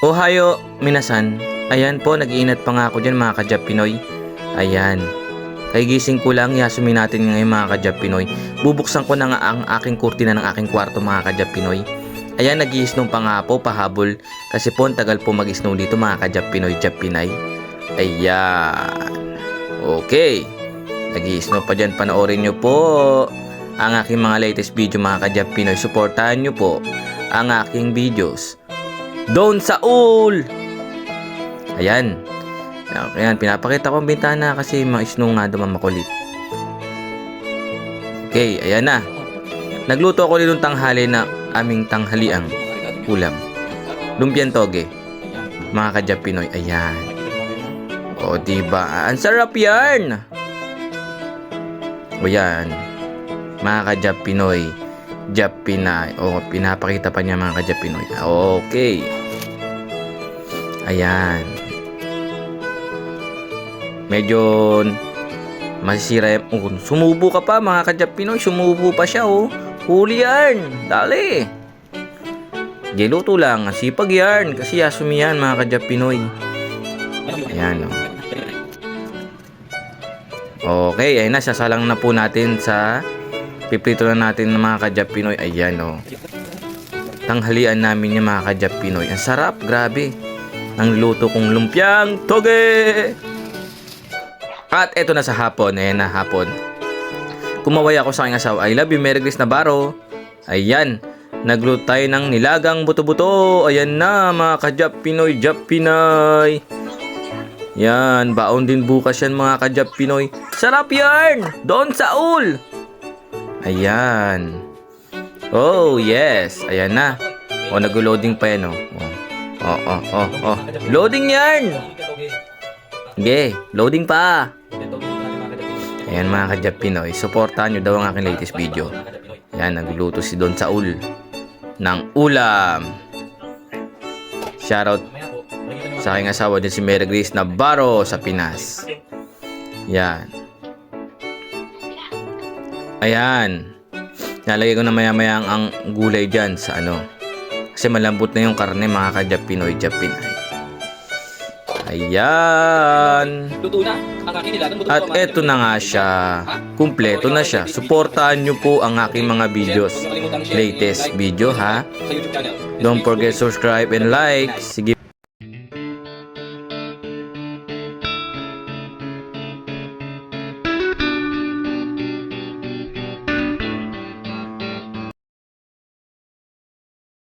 Ohayo, minasan. Ayan po, nag-iinat pa nga ako dyan mga kajap Pinoy. Ayan. Kay gising ko lang, yasumin natin ngayon mga kajap Pinoy. Bubuksan ko na nga ang aking kurtina ng aking kwarto mga kajap Pinoy. Ayan, nag-i-snow pa nga po, pahabol. Kasi po, tagal po mag-snow dito mga kajap Pinoy, Jap Pinay. Ayan. Okay. Nag-i-snow pa dyan, panoorin nyo po ang aking mga latest video mga kajap Pinoy. Suportahan nyo po ang aking videos. Don Saul! Ayan. Ayan, pinapakita ko ang bintana kasi ma-snow nga duman makulit. Okay, ayan na. Nagluto ako nitong tanghali na aming tanghaliang ulam. Lumpiang toge. Mga kajap Pinoy, ayan. O, diba? Ang sarap yan! O yan. Mga kajap Pinoy. Jap Pinay. O, pinapakita pa niya mga kajap Pinoy. Okay. Ayan. Medyo masisira yung... Oh, sumubo ka pa mga kajap Pinoy. Sumubo pa siya oh. Huli yan. Dali. Giluto lang. Sipag yan. Kasi yasumi yan mga kajap Pinoy. Ayan oh. Okay, ayun na, sasalang na po natin sa piprito na natin ng mga kajap Pinoy. Ayan o. Tanghalian namin yung mga kajap Pinoy. Ang sarap, grabe. Ang luto kong lumpiang toge. At eto na sa hapon, ayan na hapon. Kumaway ako sa aking asawa. I love you, Merry Grace Navarro. Ayan, nagluto tayo ng nilagang buto-buto. Ayan na, mga kajap Pinoy, Jap Pinay. Yan, baon din bukas yan mga kajap Pinoy. Sarap yan! Don Saul! Ayan. Oh, yes. Ayan na. O, nag-loading pa yan, oh. Oh, oh, oh, oh. Loading yan! Sige, loading pa. Ayan mga kajap Pinoy. Supportahan nyo daw ang aking latest video. Ayan, nagluto si Don Saul ng ulam. Shoutout sa aking asawa din si Mary Grace Navarro sa Pinas. Yan. Ayan. Nalagay ko na maya-maya ang gulay dyan sa ano. Kasi malambot na yung karne mga kajap Pinoy, Jap Pinay. Ayan. At eto na nga siya. Kumpleto na siya. Suportahan nyo po ang aking mga videos. Latest video ha. Don't forget subscribe and like. Sige